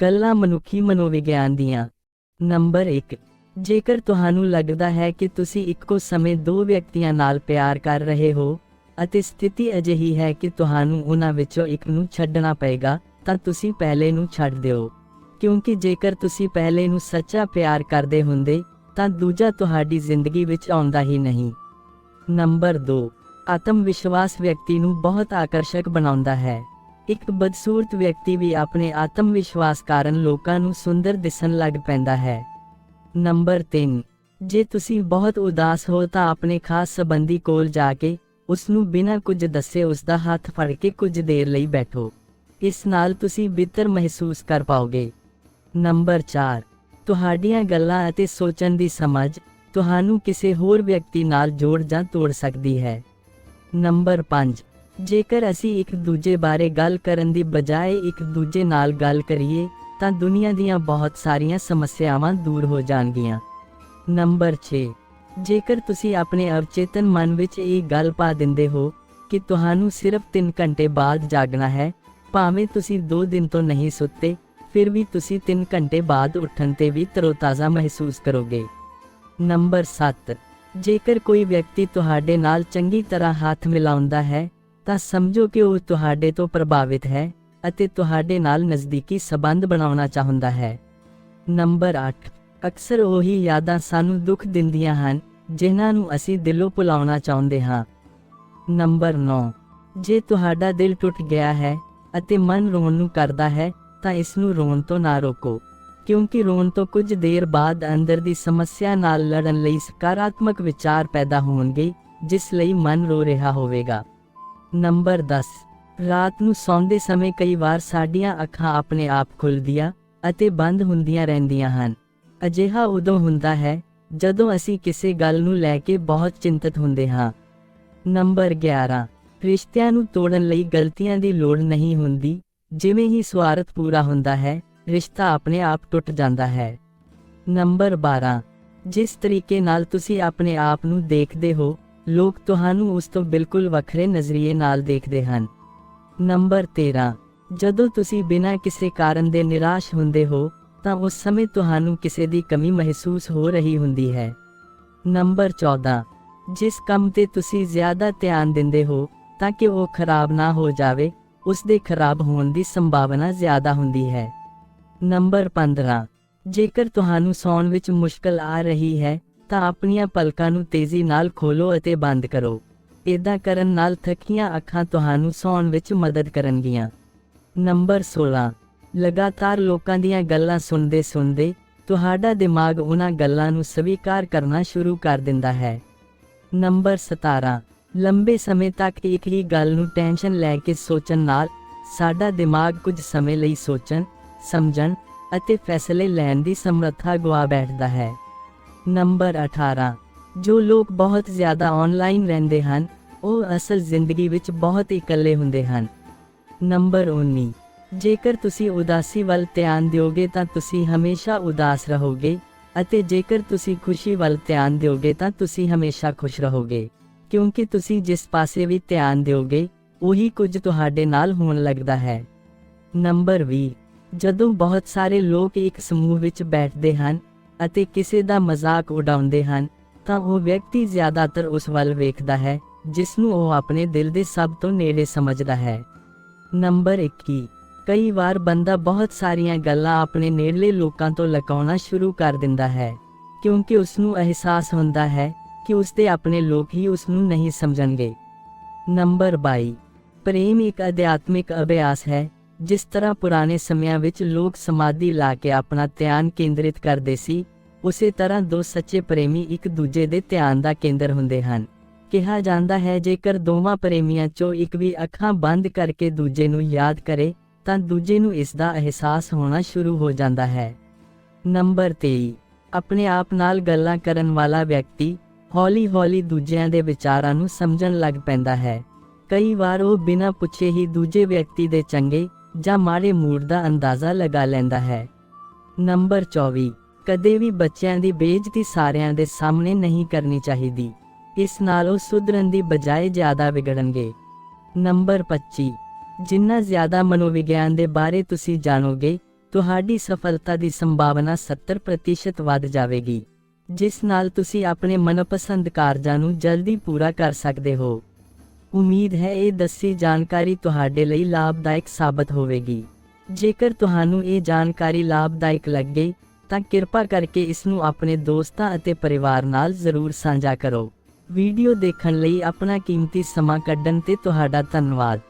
ਗੱਲਾਂ ਮਨੁੱਖੀ ਮਨੋਵਿਗਿਆਨ ਦੀਆਂ। ਨੰਬਰ 1 ਜੇਕਰ ਤੁਹਾਨੂੰ ਲੱਗਦਾ ਹੈ ਕਿ ਤੁਸੀਂ ਇੱਕੋ ਸਮੇਂ ਦੋ ਵਿਅਕਤੀਆਂ ਨਾਲ ਪਿਆਰ ਕਰ ਰਹੇ ਹੋ ਅਤੇ ਸਥਿਤੀ ਅਜਿਹੀ ਹੈ ਕਿ ਤੁਹਾਨੂੰ ਉਹਨਾਂ ਵਿੱਚੋਂ ਇੱਕ ਨੂੰ ਛੱਡਣਾ ਪਏਗਾ, ਤਾਂ ਤੁਸੀਂ ਪਹਿਲੇ ਨੂੰ ਛੱਡ ਦਿਓ। ਕਿਉਂਕਿ ਜੇਕਰ ਤੁਸੀਂ ਪਹਿਲੇ ਨੂੰ ਸੱਚਾ ਪਿਆਰ ਕਰਦੇ ਹੁੰਦੇ, ਤਾਂ ਦੂਜਾ ਤੁਹਾਡੀ ਜ਼ਿੰਦਗੀ ਵਿੱਚ ਆਉਂਦਾ ਹੀ ਨਹੀਂ। ਨੰਬਰ 2 ਆਤਮ ਵਿਸ਼ਵਾਸ ਵਿਅਕਤੀ ਨੂੰ ਬਹੁਤ ਆਕਰਸ਼ਕ ਬਣਾਉਂਦਾ ਹੈ। ਇੱਕ ਬਦਸੂਰਤ ਵਿਅਕਤੀ ਵੀ ਆਪਣੇ ਆਤਮ ਵਿਸ਼ਵਾਸ ਕਾਰਨ ਲੋਕਾਂ ਨੂੰ ਸੁੰਦਰ ਦਿਸਣ ਲੱਗ ਪੈਂਦਾ ਹੈ। ਨੰਬਰ 3 ਜੇ ਤੁਸੀਂ ਬਹੁਤ ਉਦਾਸ ਹੋ ਤਾਂ ਆਪਣੇ ਖਾਸ ਸੰਬੰਧੀ ਕੋਲ ਜਾ ਕੇ ਉਸ ਨੂੰ ਬਿਨਾਂ ਕੁਝ ਦੱਸੇ ਉਸ ਦਾ ਹੱਥ ਫੜ ਕੇ ਕੁਝ ਦੇਰ ਲਈ ਬੈਠੋ। ਇਸ ਨਾਲ ਤੁਸੀਂ ਬਿਹਤਰ ਮਹਿਸੂਸ ਕਰ ਪਾਓਗੇ। ਨੰਬਰ 4 ਤੁਹਾਡੀਆਂ ਗੱਲਾਂ ਅਤੇ ਸੋਚਣ ਦੀ ਸਮਝ ਤੁਹਾਨੂੰ ਕਿਸੇ ਹੋਰ ਵਿਅਕਤੀ ਨਾਲ ਜੋੜ ਜਾਂ ਤੋੜ ਸਕਦੀ ਹੈ। ਨੰਬਰ 5 ਜੇਕਰ ਅਸੀਂ ਇੱਕ ਦੂਜੇ ਬਾਰੇ ਗੱਲ ਕਰਨ ਦੀ ਬਜਾਏ ਇੱਕ ਦੂਜੇ ਨਾਲ ਗੱਲ ਕਰੀਏ, ਤਾਂ ਦੁਨੀਆ ਦੀਆਂ ਬਹੁਤ ਸਾਰੀਆਂ ਸਮੱਸਿਆਵਾਂ ਦੂਰ ਹੋ ਜਾਣਗੀਆਂ। ਨੰਬਰ 6 ਜੇਕਰ ਤੁਸੀਂ ਆਪਣੇ ਅਵਚੇਤਨ ਮਨ ਵਿੱਚ ਇਹ ਗੱਲ ਪਾ ਦਿੰਦੇ ਹੋ ਕਿ ਤੁਹਾਨੂੰ ਸਿਰਫ 3 ਘੰਟੇ ਬਾਅਦ ਜਾਗਣਾ ਹੈ, ਭਾਵੇਂ ਤੁਸੀਂ 2 ਦਿਨ ਤੋਂ ਨਹੀਂ ਸੁੱਤੇ, ਫਿਰ ਵੀ ਤੁਸੀਂ 3 ਘੰਟੇ ਬਾਅਦ ਉੱਠਣ ਤੇ ਵੀ ਤਰੋਤਾਜ਼ਾ ਮਹਿਸੂਸ ਕਰੋਗੇ। ਨੰਬਰ 7 ਜੇਕਰ ਕੋਈ ਵਿਅਕਤੀ ਤੁਹਾਡੇ ਨਾਲ ਚੰਗੀ ਤਰ੍ਹਾਂ ਹੱਥ ਮਿਲਾਉਂਦਾ ਹੈ ਤਾਂ ਸਮਝੋ ਕਿ ਉਹ ਤੁਹਾਡੇ ਤੋਂ ਪ੍ਰਭਾਵਿਤ ਹੈ ਅਤੇ ਤੁਹਾਡੇ ਨਾਲ ਨਜ਼ਦੀਕੀ ਸਬੰਧ ਬਣਾਉਣਾ ਚਾਹੁੰਦਾ ਹੈ। ਨੰਬਰ 8 ਅਕਸਰ ਉਹੀ ਯਾਦਾਂ ਸਾਨੂੰ ਦੁੱਖ ਦਿੰਦੀਆਂ ਹਨ, ਜਿਨ੍ਹਾਂ ਨੂੰ ਅਸੀਂ ਦਿਲੋਂ ਭੁਲਾਉਣਾ ਚਾਹੁੰਦੇ ਹਾਂ। ਨੰਬਰ 9 ਜੇ ਤੁਹਾਡਾ ਦਿਲ ਟੁੱਟ ਗਿਆ ਹੈ ਅਤੇ ਮਨ ਰੋਣ ਨੂੰ ਕਰਦਾ ਹੈ, ਤਾਂ ਇਸ ਨੂੰ ਰੋਣ ਤੋਂ ਨਾ ਰੋਕੋ, ਕਿਉਂਕਿ ਰੋਣ ਤੋਂ ਕੁਝ ਦੇਰ ਬਾਅਦ ਅੰਦਰ ਦੀ ਸਮੱਸਿਆ ਨਾਲ ਲੜਨ ਲਈ ਸਕਾਰਾਤਮਕ ਵਿਚਾਰ ਪੈਦਾ ਹੋਣਗੇ, ਜਿਸ ਲਈ ਮਨ ਰੋ ਰਿਹਾ ਹੋਵੇਗਾ। ਨੰਬਰ 10 ਰਾਤ ਨੂੰ ਸੌਂਦੇ ਸਮੇਂ ਕਈ ਵਾਰ ਸਾਡੀਆਂ ਅੱਖਾਂ ਆਪਣੇ ਆਪ ਖੁੱਲਦੀਆਂ ਅਤੇ ਬੰਦ ਹੁੰਦੀਆਂ ਰਹਿੰਦੀਆਂ ਹਨ। ਅਜਿਹਾ ਉਦੋਂ ਹੁੰਦਾ ਹੈ ਜਦੋਂ ਅਸੀਂ ਕਿਸੇ ਗੱਲ ਨੂੰ ਲੈ ਕੇ ਬਹੁਤ ਚਿੰਤਤ ਹੁੰਦੇ ਹਾਂ। ਨੰਬਰ 11 ਰਿਸ਼ਤਿਆਂ ਨੂੰ ਤੋੜਨ ਲਈ ਗਲਤੀਆਂ ਦੀ ਲੋੜ ਨਹੀਂ ਹੁੰਦੀ, ਜਿਵੇਂ ਹੀ ਸਵਾਰਥ ਪੂਰਾ ਹੁੰਦਾ ਹੈ, ਰਿਸ਼ਤਾ ਆਪਣੇ ਆਪ ਟੁੱਟ ਜਾਂਦਾ ਹੈ। ਨੰਬਰ 12 ਜਿਸ ਤਰੀਕੇ ਨਾਲ ਤੁਸੀਂ ਆਪਣੇ ਆਪ ਨੂੰ ਦੇਖਦੇ ਹੋ ਲੋਕ ਤੁਹਾਨੂੰ ਉਸ ਤੋਂ ਬਿਲਕੁਲ ਵੱਖਰੇ ਨਜ਼ਰੀਏ ਨਾਲ ਦੇਖਦੇ ਹਨ। ਨੰਬਰ 13 ਜਦੋਂ ਤੁਸੀਂ ਬਿਨਾਂ ਕਿਸੇ ਕਾਰਨ ਦੇ ਨਿਰਾਸ਼ ਹੁੰਦੇ ਹੋ, ਤਾਂ ਉਸ ਸਮੇਂ ਤੁਹਾਨੂੰ ਕਿਸੇ ਦੀ ਕਮੀ ਮਹਿਸੂਸ ਹੋ ਰਹੀ ਹੁੰਦੀ ਹੈ। ਨੰਬਰ 14 ਜਿਸ ਕੰਮ ਤੇ ਤੁਸੀਂ ਜ਼ਿਆਦਾ ਧਿਆਨ ਦਿੰਦੇ ਹੋ, ਤਾਂ ਕਿ ਉਹ ਖਰਾਬ ਨਾ ਹੋ ਜਾਵੇ, ਉਸ ਦੇ ਖਰਾਬ ਹੋਣ ਦੀ ਸੰਭਾਵਨਾ ਜ਼ਿਆਦਾ ਹੁੰਦੀ ਹੈ। ਨੰਬਰ 15 ਜੇਕਰ ਤੁਹਾਨੂੰ ਸੌਣ ਵਿੱਚ ਮੁਸ਼ਕਲ ਆ ਰਹੀ ਹੈ ਤਾਂ ਆਪਣੀਆਂ ਪਲਕਾਂ ਨੂੰ ਤੇਜ਼ੀ ਨਾਲ ਖੋਲੋ ਅਤੇ ਬੰਦ ਕਰੋ। ਇਦਾਂ ਕਰਨ ਨਾਲ ਥੱਕੀਆਂ ਅੱਖਾਂ ਤੁਹਾਨੂੰ ਸੌਣ ਵਿੱਚ ਮਦਦ ਕਰਨਗੀਆਂ। ਨੰਬਰ 16 ਲਗਾਤਾਰ ਲੋਕਾਂ ਦੀਆਂ ਗੱਲਾਂ ਸੁਣਦੇ ਸੁਣਦੇ ਤੁਹਾਡਾ ਦਿਮਾਗ ਉਹਨਾਂ ਗੱਲਾਂ ਨੂੰ ਸਵੀਕਾਰ ਕਰਨਾ ਸ਼ੁਰੂ ਕਰ ਦਿੰਦਾ ਹੈ। ਨੰਬਰ 17 ਲੰਬੇ ਸਮੇਂ ਤੱਕ ਇੱਕ ਹੀ ਗੱਲ ਨੂੰ ਟੈਨਸ਼ਨ ਲੈ ਕੇ ਸੋਚਣ ਨਾਲ ਸਾਡਾ ਦਿਮਾਗ ਕੁਝ ਸਮੇਂ ਲਈ ਸੋਚਣ, ਸਮਝਣ ਅਤੇ ਫੈਸਲੇ ਲੈਣ ਦੀ ਸਮਰੱਥਾ ਗਵਾ ਬੈਠਦਾ ਹੈ। ਨੰਬਰ 18 ਜੋ ਲੋਕ ਬਹੁਤ ਜ਼ਿਆਦਾ ਆਨਲਾਈਨ ਰਹਿੰਦੇ ਹਨ, ਉਹ ਅਸਲ ਜ਼ਿੰਦਗੀ ਵਿੱਚ ਬਹੁਤ ਇਕੱਲੇ ਹੁੰਦੇ ਹਨ। ਨੰਬਰ 19 ਜੇਕਰ ਤੁਸੀਂ ਉਦਾਸੀ ਵੱਲ ਧਿਆਨ ਦਿਓਗੇ ਤਾਂ ਤੁਸੀਂ ਹਮੇਸ਼ਾ ਉਦਾਸ ਰਹੋਗੇ, ਅਤੇ ਜੇਕਰ ਤੁਸੀਂ ਖੁਸ਼ੀ ਵੱਲ ਧਿਆਨ ਦਿਓਗੇ ਤਾਂ ਤੁਸੀਂ ਹਮੇਸ਼ਾ ਖੁਸ਼ ਰਹੋਗੇ, ਕਿਉਂਕਿ ਤੁਸੀਂ ਜਿਸ ਪਾਸੇ ਵੀ ਧਿਆਨ ਦਿਓਗੇ, ਉਹੀ ਕੁਝ ਤੁਹਾਡੇ ਨਾਲ ਹੋਣ ਲੱਗਦਾ ਹੈ। ਨੰਬਰ 20 ਜਦੋਂ ਬਹੁਤ ਸਾਰੇ ਲੋਕ ਇੱਕ ਸਮੂਹ ਵਿੱਚ ਬੈਠਦੇ ਹਨ ਅਤੇ ਕਿਸੇ ਦਾ ਮਜ਼ਾਕ ਉਡਾਉਂਦੇ ਹਨ, ਤਾਂ ਉਹ ਵਿਅਕਤੀ ਜ਼ਿਆਦਾਤਰ ਉਸ ਵੱਲ ਵੇਖਦਾ ਹੈ ਜਿਸ ਨੂੰ ਉਹ ਆਪਣੇ ਦਿਲ ਦੇ ਸਭ ਤੋਂ ਨੇੜੇ ਸਮਝਦਾ ਹੈ। ਨੰਬਰ 21 ਕਈ ਵਾਰ ਬੰਦਾ ਬਹੁਤ ਸਾਰੀਆਂ ਗੱਲਾਂ ਆਪਣੇ ਨੇੜਲੇ ਲੋਕਾਂ ਤੋਂ ਲਕਾਉਣਾ ਸ਼ੁਰੂ ਕਰ ਦਿੰਦਾ ਹੈ, ਕਿਉਂਕਿ ਉਸ ਨੂੰ ਅਹਿਸਾਸ ਹੁੰਦਾ ਹੈ ਕਿ ਉਸ ਦੇ ਆਪਣੇ ਲੋਕ ਹੀ ਉਸ ਨੂੰ ਨਹੀਂ ਸਮਝਣਗੇ। ਨੰਬਰ 22 ਪ੍ਰੇਮ ਇੱਕ ਅਧਿਆਤਮਿਕ ਅਭਿਆਸ ਹੈ ਜਿਸ ਤਰ੍ਹਾਂ ਪੁਰਾਣੇ ਸਮਿਆਂ ਵਿੱਚ ਲੋਕ ਸਮਾਧੀ ਲਾ ਕੇ ਆਪਣਾ ਧਿਆਨ ਕੇਂਦਰਿਤ ਕਰਦੇ ਸੀ, ਉਸੇ ਤਰ੍ਹਾਂ ਦੋ ਸੱਚੇ ਪ੍ਰੇਮੀ ਇੱਕ ਦੂਜੇ ਦੇ ਧਿਆਨ ਦਾ ਕੇਂਦਰ ਹੁੰਦੇ ਹਨ। ਕਿਹਾ ਜਾਂਦਾ ਹੈ, ਜੇਕਰ ਦੋਵਾਂ ਪ੍ਰੇਮੀਆਂ ਚੋਂ ਇੱਕ ਵੀ ਅੱਖਾਂ ਬੰਦ ਕਰਕੇ ਦੂਜੇ ਨੂੰ ਯਾਦ ਕਰੇ, ਤਾਂ ਦੂਜੇ ਨੂੰ ਇਸ ਦਾ ਅਹਿਸਾਸ ਹੋਣਾ ਸ਼ੁਰੂ ਹੋ ਜਾਂਦਾ ਹੈ। ਨੰਬਰ 23 ਆਪਣੇ ਆਪ ਨਾਲ ਗੱਲਾਂ ਕਰਨ ਵਾਲਾ ਵਿਅਕਤੀ, ਹੌਲੀ-ਹੌਲੀ ਦੂਜਿਆਂ ਦੇ ਵਿਚਾਰਾਂ ਨੂੰ ਸਮਝਣ ਲੱਗ ਪੈਂਦਾ ਹੈ। ਕਈ ਵਾਰ ਉਹ ਬਿਨਾਂ ਪੁੱਛੇ ਹੀ ਦੂਜੇ ਵਿਅਕਤੀ ਦੇ ਚੰਗੇ ਜਾਂ ਮਾੜੇ ਮੂਡ ਦਾ ਅੰਦਾਜ਼ਾ ਲਗਾ ਲੈਂਦਾ ਹੈ। ਨੰਬਰ 24 ਕਦੇ ਵੀ ਬੱਚਿਆਂ ਦੀ ਬੇਇੱਜ਼ਤੀ ਸਾਰਿਆਂ ਦੇ ਸਾਹਮਣੇ ਨਹੀਂ ਕਰਨੀ ਚਾਹੀਦੀ। ਇਸ ਨਾਲ ਉਹ ਸੁਧਰਨ ਦੀ ਬਜਾਏ ਜ਼ਿਆਦਾ ਵਿਗੜਨਗੇ। ਨੰਬਰ 25 ਜਿੰਨਾ ਜ਼ਿਆਦਾ ਮਨੋਵਿਗਿਆਨ ਦੇ ਬਾਰੇ ਤੁਸੀਂ ਜਾਣੋਗੇ, ਤੁਹਾਡੀ ਸਫਲਤਾ ਦੀ ਸੰਭਾਵਨਾ 70% ਵੱਧ ਜਾਵੇਗੀ। ਜਿਸ ਨਾਲ ਤੁਸੀਂ ਆਪਣੇ ਮਨਪਸੰਦ ਕਾਰਜਾਂ ਨੂੰ ਜਲਦੀ ਪੂਰਾ ਕਰ ਸਕਦੇ ਹੋ। ਉਮੀਦ ਹੈ ਇਹ ਦੱਸੀ ਜਾਣਕਾਰੀ ਤੁਹਾਡੇ ਲਈ ਲਾਭਦਾਇਕ ਸਾਬਤ ਹੋਵੇਗੀ। ਜੇਕਰ ਤੁਹਾਨੂੰ ਇਹ ਜਾਣਕਾਰੀ ਲਾਭਦਾਇਕ ਲੱਗੇ, ਤਾਂ ਕਿਰਪਾ ਕਰਕੇ ਇਸ ਨੂੰ ਆਪਣੇ ਦੋਸਤਾਂ ਅਤੇ ਪਰਿਵਾਰ ਨਾਲ ਜ਼ਰੂਰ ਸਾਂਝਾ ਕਰੋ। ਵੀਡੀਓ ਦੇਖਣ ਲਈ ਆਪਣਾ ਕੀਮਤੀ ਸਮਾਂ ਕੱਢਣ ਤੇ ਤੁਹਾਡਾ ਧੰਨਵਾਦ।